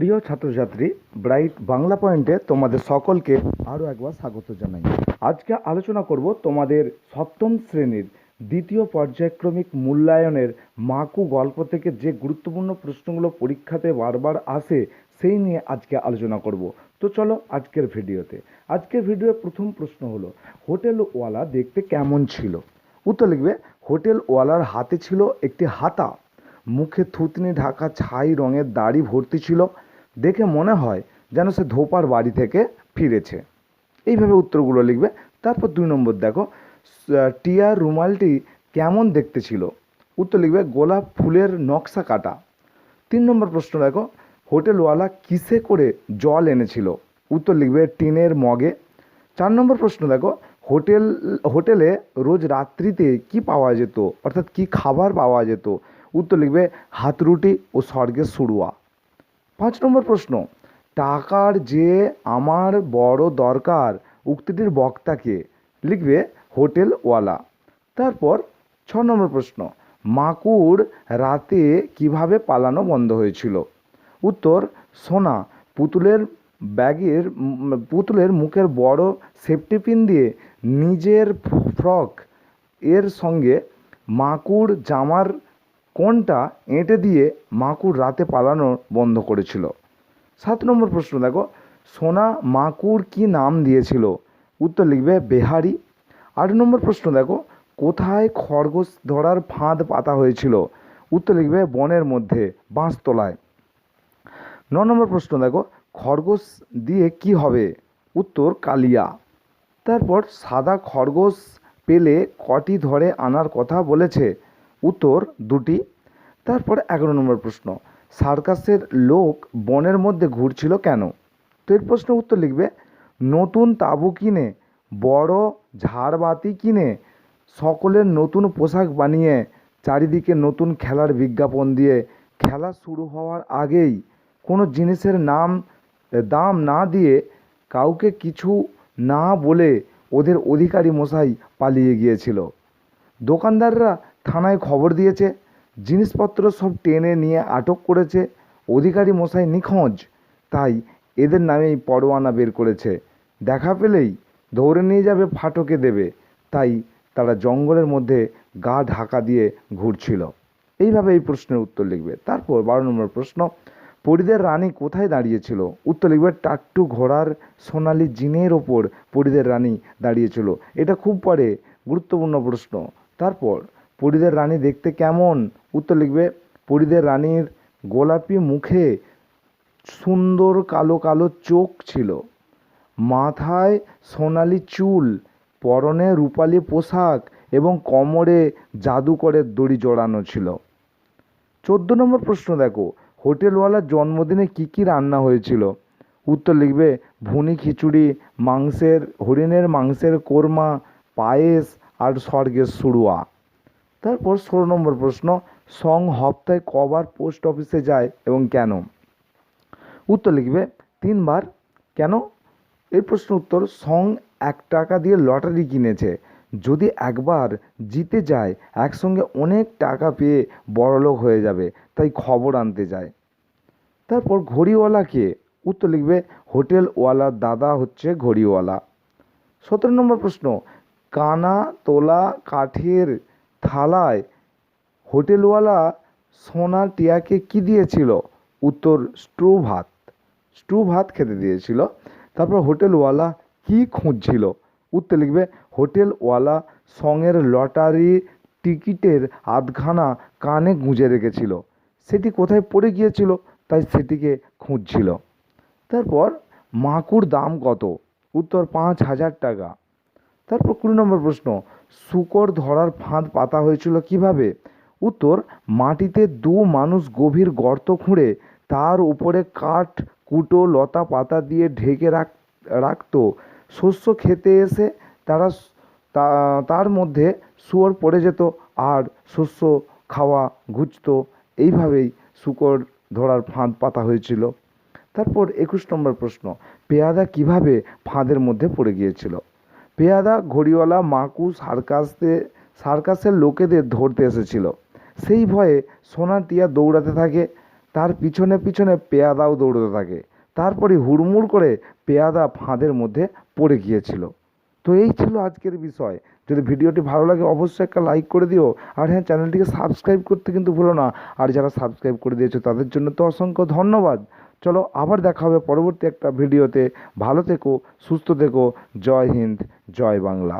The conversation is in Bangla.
প্রিয় ছাত্রছাত্রী ব্রাইট বাংলা পয়েন্টে তোমাদের সকলকে আরও একবার স্বাগত জানাই। আজকে আলোচনা করব তোমাদের সপ্তম শ্রেণির দ্বিতীয় পর্যায়ক্রমিক মূল্যায়নের মাকু গল্প থেকে যে গুরুত্বপূর্ণ প্রশ্নগুলো পরীক্ষাতে বারবার আসে, সেই নিয়ে আজকে আলোচনা করব। তো চলো আজকের ভিডিওতে। আজকের ভিডিওর প্রথম প্রশ্ন হলো, হোটেলওয়ালা দেখতে কেমন ছিল? উত্তর লিখবে, হোটেলওয়ালার হাতে ছিল একটি হাতা। মুখে থুতনি ঢাকা ছাই রঙের দাড়ি ভর্তি ছিল। দেখে মনে হয় যেন সে ধোপার বাড়ি থেকে ফিরেছে। এইভাবে উত্তরগুলো লিখবে। তারপর দুই নম্বর দেখো টিয়ার রুমালটি কেমন দেখতে ছিল? উত্তর লিখবে, গোলাপ ফুলের নকশা কাটা। তিন নম্বর প্রশ্ন দেখো, হোটেলওয়ালা কিসে করে জল এনেছিল? উত্তর লিখবে, টিনের মগে। চার নম্বর প্রশ্ন দেখো, হোটেল, হোটেলে রোজ রাত্রিতে কি পাওয়া যেত? অর্থাৎ কি খাবার পাওয়া যেত? উত্তর লিখবে হাতরুটি ও স্বর্গের সুড়ুয়া পাঁচ নম্বর প্রশ্ন, টাকার যে আমার বড় দরকার উক্তিটির বক্তাকে লিখবে হোটেলওয়ালা। তারপর ছ নম্বর প্রশ্ন মাকুড় রাতে কীভাবে পালানো বন্ধ হয়েছিল? উত্তর, সোনা, পুতুলের ব্যাগের পুতুলের মুখের বড় সেফটি পিন দিয়ে নিজের ফ্রক এর সঙ্গে মাকুড় জামার কোনটা এঁটে দিয়ে মাকুড় রাতে পালানো বন্ধ করেছিল? সাত নম্বর প্রশ্ন, দেখো। সোনা মাকুড় কি নাম দিয়েছিল? উত্তর লিখবে বেহারি। আট নম্বর প্রশ্ন, দেখো। কোথায় খরগোশ ধরার ফাঁদ পাতা হয়েছিল? উত্তর লিখবে বনের মধ্যে, বাঁশতলায়। ন নম্বর প্রশ্ন, দেখো। খরগোশ দিয়ে কি হবে? উত্তর, কালিয়া। তারপর সাদা খরগোশ পেলে কটি ধরে আনার কথা বলেছে? উত্তর দুটি, তারপরে এগারো নম্বর প্রশ্ন, সার্কাসের লোক বনের মধ্যে ঘুরছিল কেন? তো এর প্রশ্ন উত্তর লিখবে, নতুন তাঁবু কিনে, বড় ঝাড়বাতি কিনে, সকলের নতুন পোশাক বানিয়ে, চারিদিকে নতুন খেলার বিজ্ঞাপন দিয়ে, খেলা শুরু হওয়ার আগেই কোনো জিনিসের নাম, দাম না দিয়ে কাউকে কিছু না বলে ওদের অধিকারী মশাই পালিয়ে গিয়েছিল। দোকানদাররা থানায় খবর দিয়েছে, জিনিসপত্র সব টেনে নিয়ে আটক করেছে, অধিকারী মশাই নিখোঁজ, তাই এদের নামেই পরোয়ানা বের করেছে। দেখা পেলেই ধরে নিয়ে যাবে, ফাটকে দেবে, তাই তারা জঙ্গলের মধ্যে গা ঢাকা দিয়ে ঘুরছিল। এইভাবে এই প্রশ্নের উত্তর লিখবে। তারপর বারো নম্বর প্রশ্ন, পরিদের রানী কোথায় দাঁড়িয়েছিল? উত্তর লিখবে, টাট্টু ঘোড়ার সোনালি জিনের ওপর পরিদের রানী দাঁড়িয়েছিল। এটা খুব পরে গুরুত্বপূর্ণ প্রশ্ন। তারপর পরিদের রানী দেখতে কেমন? উত্তর লিখবে, পরিদের রানীর গোলাপি মুখে সুন্দর কালো কালো চোখ ছিল। মাথায় সোনালি চুল, পরনে রূপালি পোশাক এবং কোমরে জাদুকরের দড়ি জড়ানো ছিল। চোদ্দ নম্বর প্রশ্ন দেখো, হোটেলওয়ালার জন্মদিনে কি কি রান্না হয়েছিল? উত্তর লিখবে, ভুনি খিচুড়ি, মাংসের, হরিণের মাংসের কোরমা, পায়েস আর স্বর্গের সুড়ুয়া। তারপর ষোলো নম্বর প্রশ্ন, সং হপ্তায় কবার পোস্ট অফিসে যায় এবং কেন? উত্তর লিখবে, তিনবার। কেন? এর প্রশ্ন উত্তর, সং এক টাকা দিয়ে লটারি কিনেছে। যদি একবার জিতে যায়, একসঙ্গে অনেক টাকা পেয়ে বড়লোক হয়ে যাবে, তাই খবর আনতে যায়। তারপর ঘড়িওয়ালাকে উত্তর লিখবে হোটেলওয়ালার দাদা হচ্ছে ঘড়িওয়ালা। সতেরো নম্বর প্রশ্ন, কানা তোলা কাঠের থালায় হোটেলওয়ালা সোনা টিয়াকে কি দিয়েছিল? উত্তর, স্ট্রু ভাত। স্ট্রু ভাত খেতে দিয়েছিল। তারপর হোটেলওয়ালা কি খুঁজছিল? উত্তর লিখবে, হোটেলওয়ালা সঙের লটারি টিকিটের আধখানা কানে গুঁজে রেখেছিল। সেটি কোথায় পড়ে গিয়েছিল? তাই সেটিকে খুঁজছিল। তারপর, মাকুর দাম কত? উত্তর, পাঁচ হাজার টাকা। তারপর কুড়ি নম্বর প্রশ্ন শুকর ধরার ফাঁদ পাতা হয়েছিল কীভাবে? উত্তর, মাটিতে দু মানুষ গভীর গর্ত খুঁড়ে তার উপরে কাঠ, কুটো, লতা পাতা দিয়ে ঢেকে রাখ, রাখত। শস্য খেতে এসে তারা তার মধ্যে শুয়োর পড়ে যেত আর শস্য খাওয়া ঘুচতো। এইভাবেই শুকর ধরার ফাঁদ পাতা হয়েছিল। তারপর একুশ নম্বর প্রশ্ন, পেয়াদা কীভাবে ফাঁদের মধ্যে পড়ে গিয়েছিল? পেয়াদা ঘড়িওয়ালা মাকু সার্কাসে সার্কাসের লোকেদের ধরতে এসেছিল। সেই ভয়ে সোনা টিয়া দৌড়াতে থাকে, তার পিছনে পিছনে পেয়াদাও দৌড়তে থাকে। তারপরে হুড়মুড় করে পেয়াদা ফাঁদের মধ্যে পড়ে গিয়েছিল। তো এই ছিল আজকের বিষয়। যদি ভিডিওটি ভালো লাগে, অবশ্যই একটা লাইক করে দিও। আর হ্যাঁ চ্যানেলটিকে সাবস্ক্রাইব করতে কিন্তু ভুলো না। আর যারা সাবস্ক্রাইব করে দিয়েছ, তাদের জন্য তো অসংখ্য ধন্যবাদ। চলো আবার দেখা হবে পরবর্তী একটা ভিডিওতে। ভালো থেকো, সুস্থ থেকো। জয় হিন্দ, জয় বাংলা।